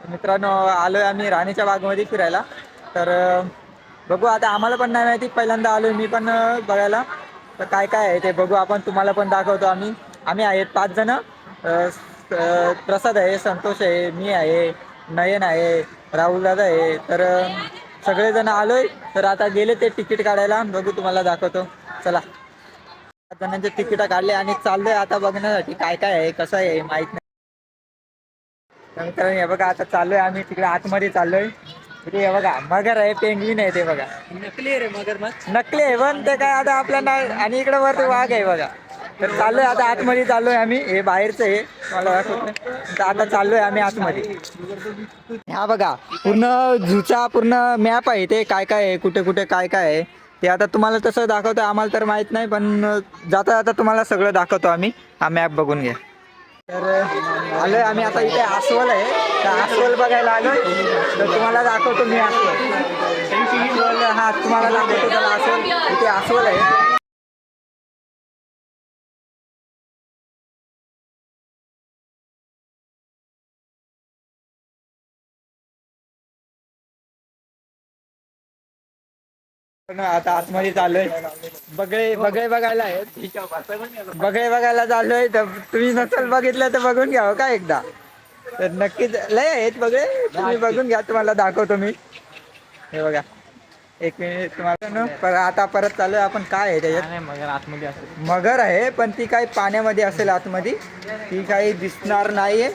मित्रांनो आलोय आम्ही राणीच्या बागमध्ये फिरायला. तर बघू आता आम्हाला पण नाही माहिती पहिल्यांदा आलोय मी पण बघायला. तर काय काय आहे ते बघू आपण तुम्हाला पण दाखवतो आम्ही. आम्ही आहेत पाच जण. प्रसाद आहे संतोष आहे मी आहे नयन आहे राहुल दादा आहे. तर सगळेजण आलोय. तर आता गेले ते तिकीट काढायला. बघू तुम्हाला दाखवतो. चला. पाच जणांचे तिकीट काढले आणि चाललोय आता बघण्यासाठी. काय काय आहे कसं आहे माहीत नाही. नंतर हे बघा आता चाललोय आम्ही तिकडे आतमध्ये चाललोय. तिथे हे बघा मगर आहे पेंगविन आहे ते बघा. नकली रे मगर मग. नकली आहे पण ते काय आता आपल्याला आणि इकडे वरती वाघ आहे बघा. तर चाललोय आता आतमध्ये चाललोय आम्ही हे बाहेरचं आहे. मला दाखवत आता चाललोय आम्ही आतमध्ये. हा बघा पूर्ण झूचा पूर्ण मॅप आहे ते काय काय आहे कुठे कुठे काय काय आहे. ते आता तुम्हाला तसं दाखवतो आम्हाला तर माहीत नाही पण जाता जाता तुम्हाला सगळं दाखवतो आम्ही. हा मॅप बघून घ्या. तर आलोय आम्ही आता इथे आसवल आहे. तर आसवल बघायला आलोय. तर तुम्हाला दाखवतो मी आसवल हां हा तुम्हाला दाखवतो त्याला आसवल इथे आसवल आहे. आता आतमध्ये चाललोय. बगळे बगळे बघायला. आहेत बगळे बघायला चाललोय. तर तुम्ही नसल बघितलं तर बघून घ्या हो का एकदा. तर नक्कीच लय आहेत बघे. तुम्ही बघून घ्या तुम्हाला दाखवतो मी. हे बघा. एक मिनिट तुम्हाला न- पर आता परत चाललोय आपण. काय आहे त्याच्यात? मगर आतमध्ये मगर आहे पण ती काही पाण्यामध्ये असेल आतमध्ये. ती काही दिसणार नाहीये.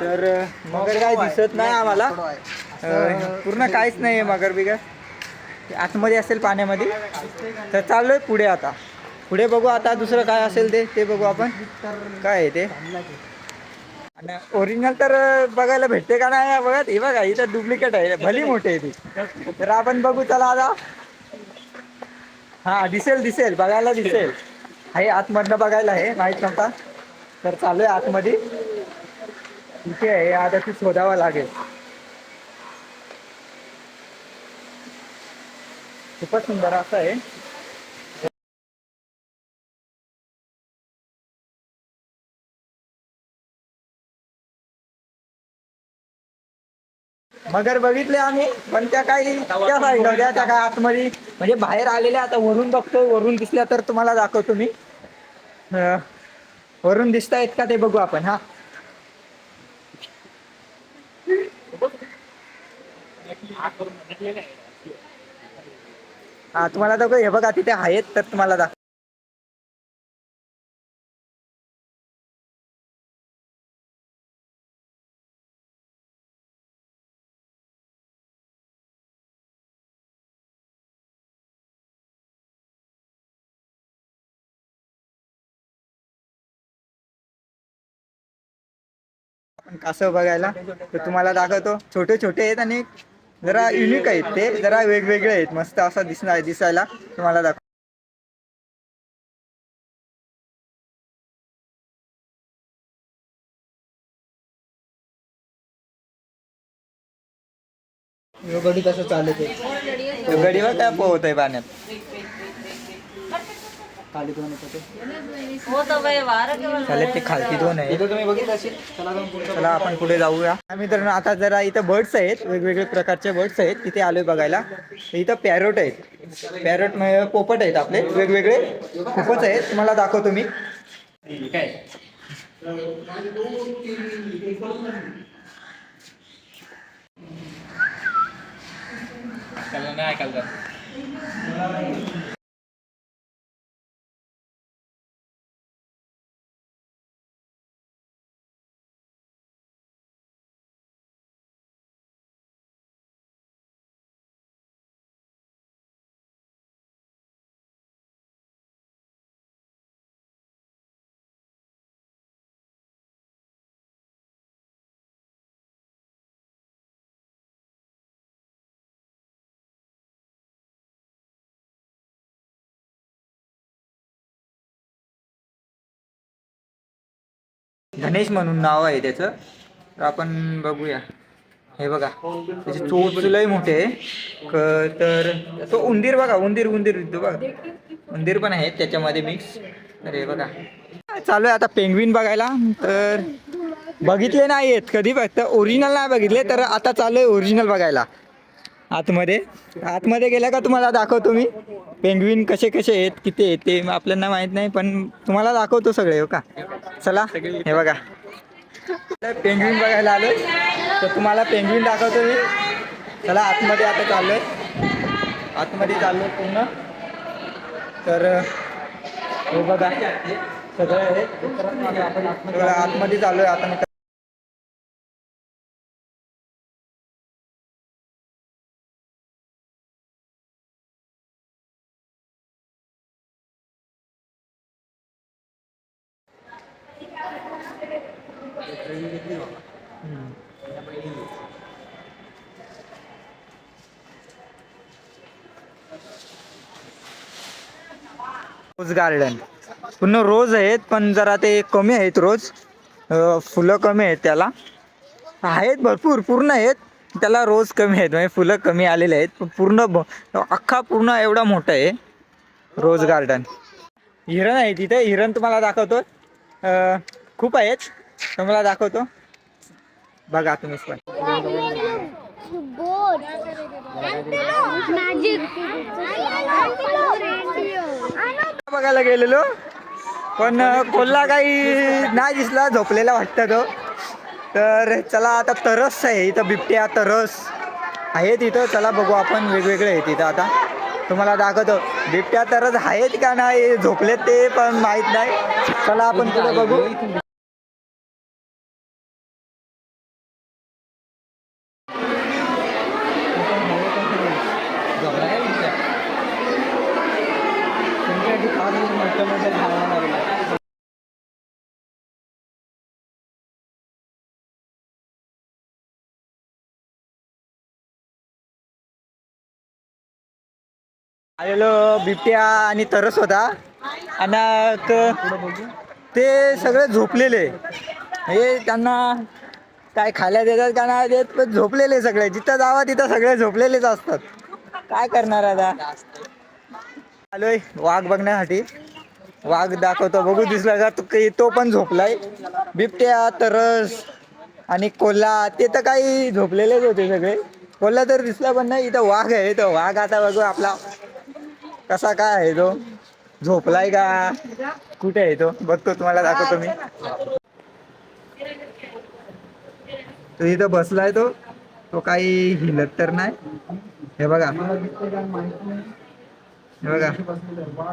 तर मगर काही दिसत नाही आम्हाला. पूर्ण काहीच नाही आहे मगर बिगर. आतमध्ये असेल पाण्यामध्ये. तर चाललोय पुढे आता. पुढे बघू आता दुसरं काय असेल ते ते बघू आपण. काय आहे ते? आणि ओरिजिनल तर बघायला भेटते का नाही बघा हे बघा इथं डुप्लिकेट आहे. भली मोठी आहे ती. तर आपण बघू चला आता. हा दिसेल दिसेल बघायला दिसेल. आहे आतमधनं बघायला आहे माहीत नव्हता. तर चालू आहे आतमध्ये. इथे आहे आता ती शोधावं लागेल. खूपच सुंदर असं आहे. मगर बघितले आम्ही पण त्या काही त्या साईडला होत्या त्या काय आतमध्ये म्हणजे बाहेर आलेल्या आता वरून बघतोय वरून दिसल्या तर तुम्हाला दाखवतो मी. अं, वरून दिसतायत का ते बघू आपण हा. हा तुम्हाला दाखव हे बघा तिथे आहेत तर तुम्हाला दाखव आपण कासव बघायला तर तुम्हाला दाखवतो छोटे छोटे आहेत आणि जरा युनिक आहेत ते. जरा वेगवेगळे आहेत. मस्त असा दिसणार दिसायला. तुम्हाला दाखव गडी कसं चालत आहे गडीवर काय पोहत आहे पाण्यात? खाली दोन ते. हो खालती दोन आहे. इथं तुम्ही बघितलं असेल. चला आपण पुढे जाऊया. आम्ही तर आता जरा इथं बर्ड्स आहेत वेगवेगळे प्रकारचे बर्ड्स आहेत तिथे आलोय बघायला. इथं पॅरोट आहेत. पॅरोट म्हणजे पोपट आहेत आपले वेगवेगळे. खूपच आहेत तुम्हाला दाखवतो मी. नाही गणेश म्हणून नाव आहे त्याचं. तर आपण बघूया. हे बघा. त्याचे चोच लय मोठे आहे. क- तर तो उंदीर बघा उंदीर उंदीर. तो बघा. उंदीर पण आहेत त्याच्यामध्ये मिक्स तर हे बघा. चालू आहे आता पेंग्विन बघायला. तर बघितले नाही आहेत कधी फक्त ओरिजिनल नाही बघितले तर आता चालू आहे ओरिजिनल बघायला. आतमध्ये? आतमध्ये गेल्या का तुम्हाला दाखवतो मी? पेंग्विन कसे कसे आहेत किती आहेत ते आपल्याला माहीत नाही पण तुम्हाला दाखवतो सगळे हो का? चला हे बघा. पेंग्विन बघायला आलो तर तुम्हाला पेंग्विन दाखवतो मी. चला आतमध्ये आता चाललोय. आतमध्ये चाललोय पूर्ण. तर हे बघा. सगळं आहे. बघा, आतमध्ये चाललोय आता रोज गार्डन पूर्ण रोज आहेत पण जरा ते कमी आहेत रोज. अं, फुलं कमी आहेत त्याला. आहेत भरपूर पूर्ण आहेत. त्याला रोज कमी आहेत म्हणजे फुलं कमी आलेले आहेत. पण पूर्ण ब- अख्खा पूर्ण एवढा मोठा आहे रोज गार्डन हिरण आहे तिथे. हिरण तुम्हाला दाखवतो. अं, खूप आहेत. तुम्हाला दाखवतो. बघा तुम्ही पण. बघायला गेलेलो. पण कोल्हा काही नाही दिसला झोपलेला वाटतं तो. तर चला आता तरस आहे इथं बिबट्या तरस. आहे तिथं चला बघू आपण वेगवेगळे आहे तिथं आता. तुम्हाला दाखवतो. बिबट्या तरस आहेत का नाही झोपलेत ते पण माहीत नाही. चला आपण पुढे बघू. आलेलो बिबट्या आणि तरस होता. आणि ते सगळे झोपलेले. हे त्यांना काय खायला देतात का नाही देत पण झोपलेले सगळे. जिथं जावा तिथं सगळे झोपलेलेच असतात. काय करणार आता? आलोय वाघ बघण्यासाठी. वाघ दाखवतो. बघू दिसला का तो काही- तो पण झोपलाय. बिबट्या तरस आणि कोल्हा ते तर काही झोपलेलेच होते सगळे. कोल्हा तर दिसला पण नाही. इथं वाघ आहे. तो वाघ आता बघू आपला कसा काय आहे तो? झोपलाय का? कुठे आहे तो? बघतो तुम्हाला दाखवतो मी. तो इथं बसलाय तो. तो काही हिलत तर नाही. हे बघा. हे बघा.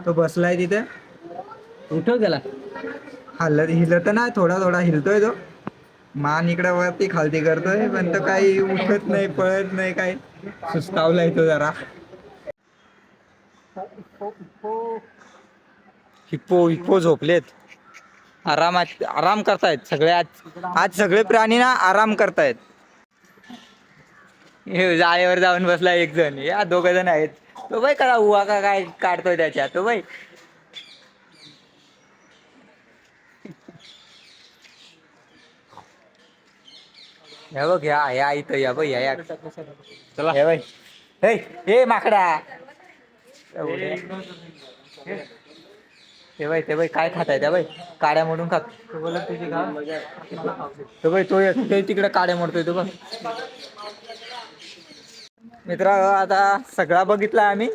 तो बसलाय तिथे. उठव त्याला. हलत हिलत नाही थोडा थोडा हिलतोय तो. मान इकडे वरती खालती करतोय पण तो काही उठत नाही पळत नाही काही. सुस्तावलाय तो जरा. हिप्पो हिप्पो झोपलेत. आरामात आराम करतायत सगळे. आज आज सगळे प्राणी ना आराम करतायत. हे जाळेवर जाऊन बसला एक जण. या दोघ जण आहेत. तो बाई करा उवा का काय काढतोय त्याच्या. तो बाई. हे बघ या या इथं या बाई या चला. हे बाई. हे हे माकडा ते बाई ते बाई काय खात आहे त्या बाई? काड्या मोडून खात. बोला तुझी तो बाई तो तिकडे काड्या मोडतोय तो बघ. मित्रा आता सगळा बघितला आम्ही.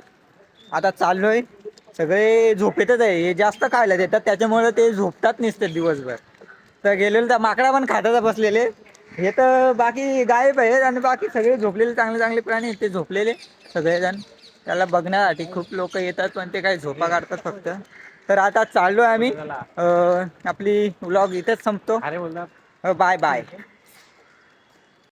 आता चाललोय. सगळे झोपेतच आहे. हे जास्त खायला देतात. त्याच्यामुळे ते झोपतात नसते दिवसभर. तर गेलेले तर माकडा पण खातात बसलेले. हे तर बाकी गायब आहेत आणि बाकी सगळे झोपलेले चांगले चांगले प्राणी आहेत ते झोपलेले सगळेजण. त्याला बघण्यासाठी खूप लोक येतात पण ते काही झोपा काढतात फक्त. तर आता चाललोय आम्ही. अं, आपली व्लॉग इथेच संपतो. Bye bye